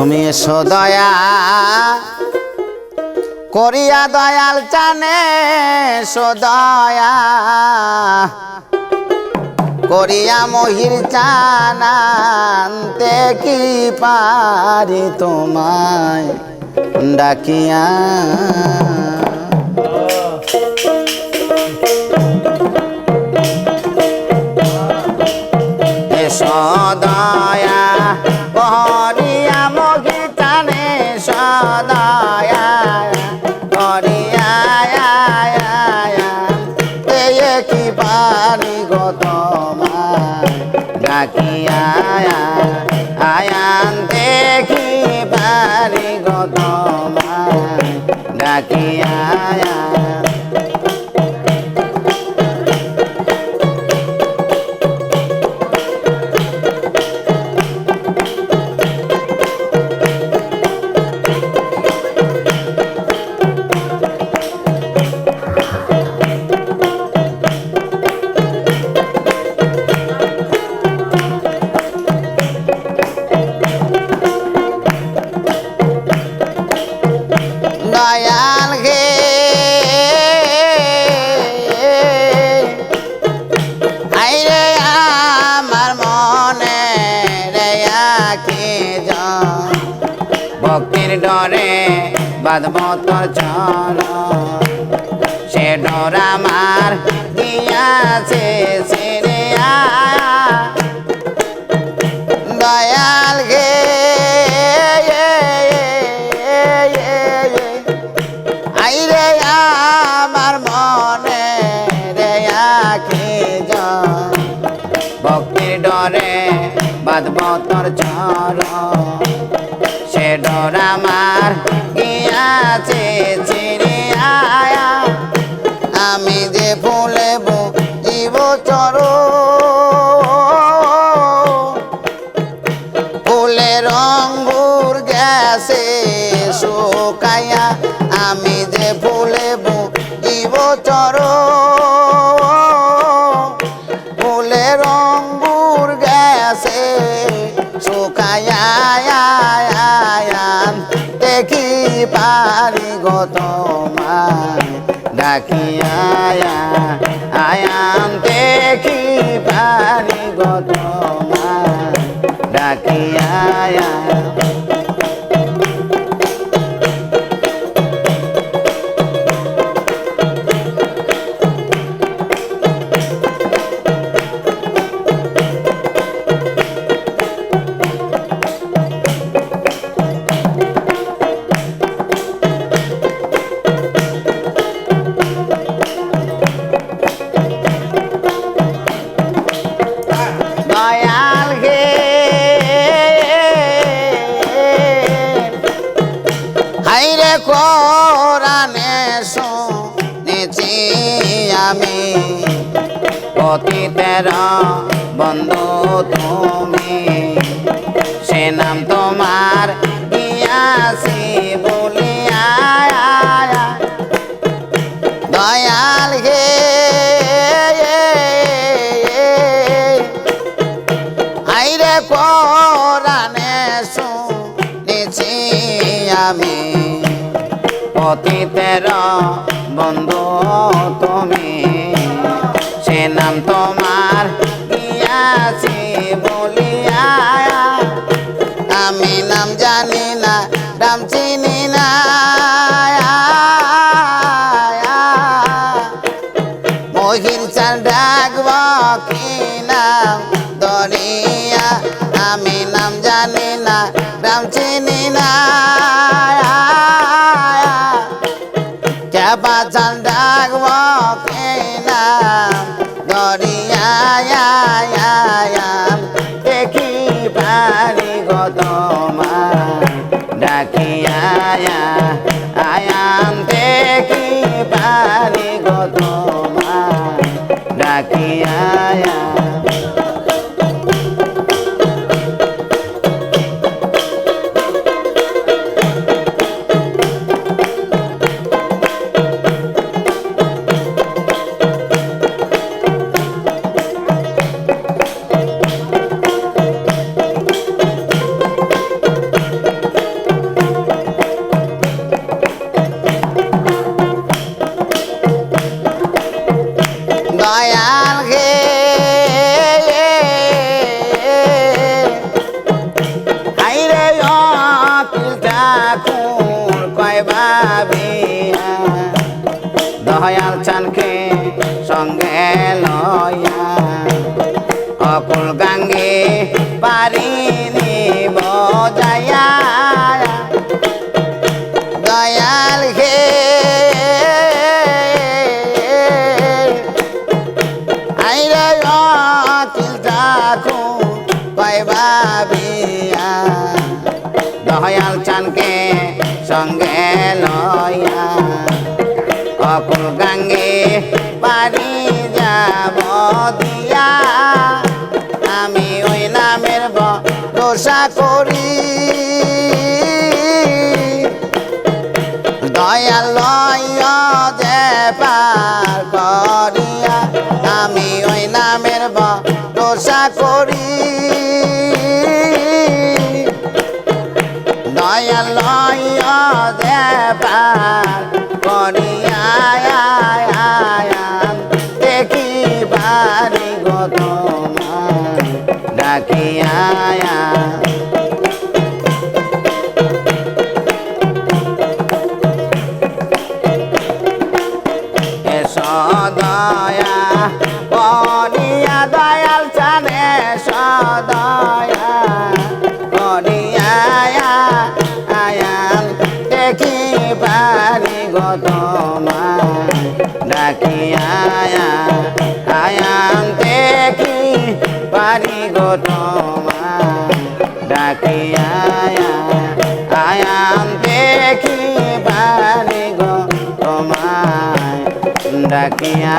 তুমি এসো দয়া, করিয়া দয়াল চানে এসো দয়া, করিয়া মহির চানান্তে কি পারি তোমায় ডাকিয়া। কি পারি গো তোমায়। ডাকিয়া আয়ান দেখি পারি গো তোমায়। ডাকিয়া দয়াল বাঁধব তোর চরণ সে ডর আমার গিয়াছে সেরে দয়াল গে আইরে আমার মনে রে আখি ভক্তির ডরে বাঁধব তোর চর সে ডর আমার গিয়াছে চিরে আয়া। আমি যে ফুলে জীব চর। ফুলের অঙ্গুর গেছে শুকাইয়া আমি যে ফুলে জীব চর। ফুলের অঙ্গুর গেছে শুকাইয়া দেখি পারি গত ডাকিয়া আয়াম দেখি পারি গত ডাকিয়া কোরআনে শুনেছি আমি। পতিতের বন্ধু তুমি, সে নাম তোমার ইয়াসি বলিয়া দয়াল গে আইরে কোরআনে শুনেছি আমি। পতিতের বন্ধু তুমি। সে নাম তোমার ইয়াছি বলিয়া। আমি নাম জানি না, নাম চিনি না। মহির চার ডাকব কি নাম দরিয়া আমি নাম জানি না, নাম চিনি না। কেবা চার ডাকব কি নাম দরিয়া দেখি পারি গো তোমার ডাকিয়া আয়ান দেখি পারি দয়াল হে। হাইরে দয়াল চানকে সঙ্গে লয়া অকুল গাঙ্গে পারিনি বজায় অকুল গাঙ্গে পারি যাব দিয়া, আমি ওই নামের দোষা করি। দয়াল লয় যে পার করিয়া, আমি ওই নামের দোষা করি। দয়াল লয় যে পার আয়ান দেখি পারি গো তোমায় ডাকিয়া